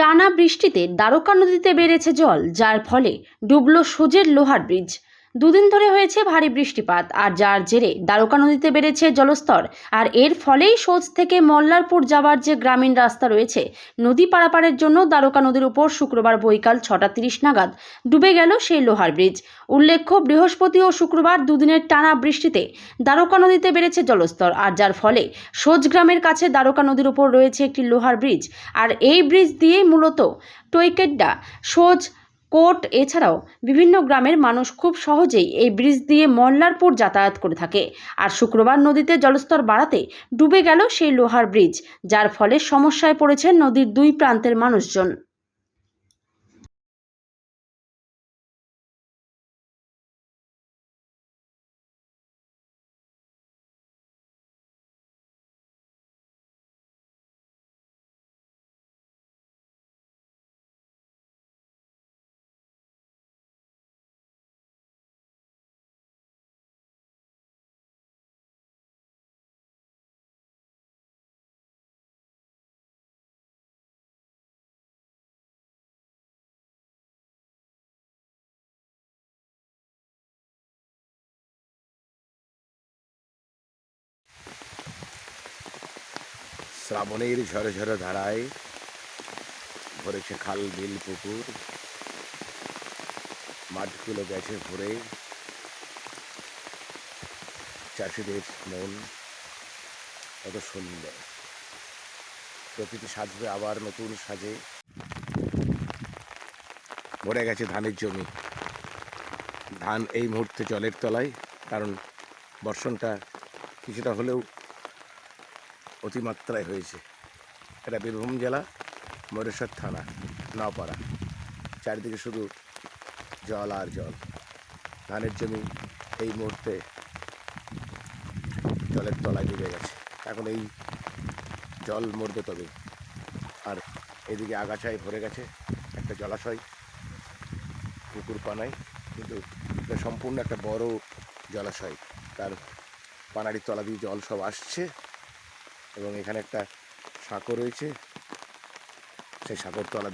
টানা বৃষ্টিতে দ্বারকা নদীতে বেড়েছে জল যার ফলে ডুবল সোজের লোহার ব্রিজ। দুদিন ধরে হয়েছে ভারী বৃষ্টিপাত, আর যার জেরে দ্বারকা নদীতে বেড়েছে জলস্তর। আর এর ফলেই সোজ থেকে মল্লারপুর যাওয়ার যে গ্রামীণ রাস্তা রয়েছে, নদী পারাপারের জন্য দ্বারকা নদীর উপর শুক্রবার বৈকাল ছটা তিরিশ নাগাদ ডুবে গেল সেই লোহার ব্রিজ। উল্লেখ্য, বৃহস্পতি ও শুক্রবার দুদিনের টানা বৃষ্টিতে দ্বারকা নদীতে বেড়েছে জলস্তর, আর যার ফলে সোজ গ্রামের কাছে দ্বারকা নদীর উপর রয়েছে একটি লোহার ব্রিজ। আর এই ব্রিজ দিয়েই মূলত টৈকেড্ডা সোজ কোট এছাড়াও বিভিন্ন গ্রামের মানুষ খুব সহজেই এই ব্রিজ দিয়ে মল্লারপুর যাতায়াত করে থাকে। আর শুক্রবার নদীতে জলস্তর বাড়াতে ডুবে গেল সেই লোহার ব্রিজ, যার ফলে সমস্যায় পড়েছে নদীর দুই প্রান্তের মানুষজন। শ্রাবণের ঝরে ঝরে ধারায় ভরেছে খাল, বিল, পুকুর। মাঠগুলো গেছে ভরে। চাষিদের মন কত সুন্দর। প্রকৃতি সাজবে আবার নতুন সাজে। ভরে গেছে ধানের জমি। ধান এই মুহূর্তে জলের তলায়, কারণ বর্ষণটা কিছুটা হলেও অতিমাত্রায় হয়েছে। এটা বীরভূম জেলা, মরেশ্বর থানা, নওপাড়া। চারিদিকে শুধু জল আর জল। ধানের জমি এই মুহূর্তে জলের তলায় ডুবে গেছে। এখন এই জল মরবে তবে। আর এদিকে আগাছায় ভরে গেছে একটা জলাশয়, পুকুর পানায়। কিন্তু সম্পূর্ণ একটা বড় জলাশয়। তার পানাড়ির তলা দিয়ে জল সব আসছে। এবং এখানে একটা সাঁকো রয়েছে। সেই সাঁকোর তলা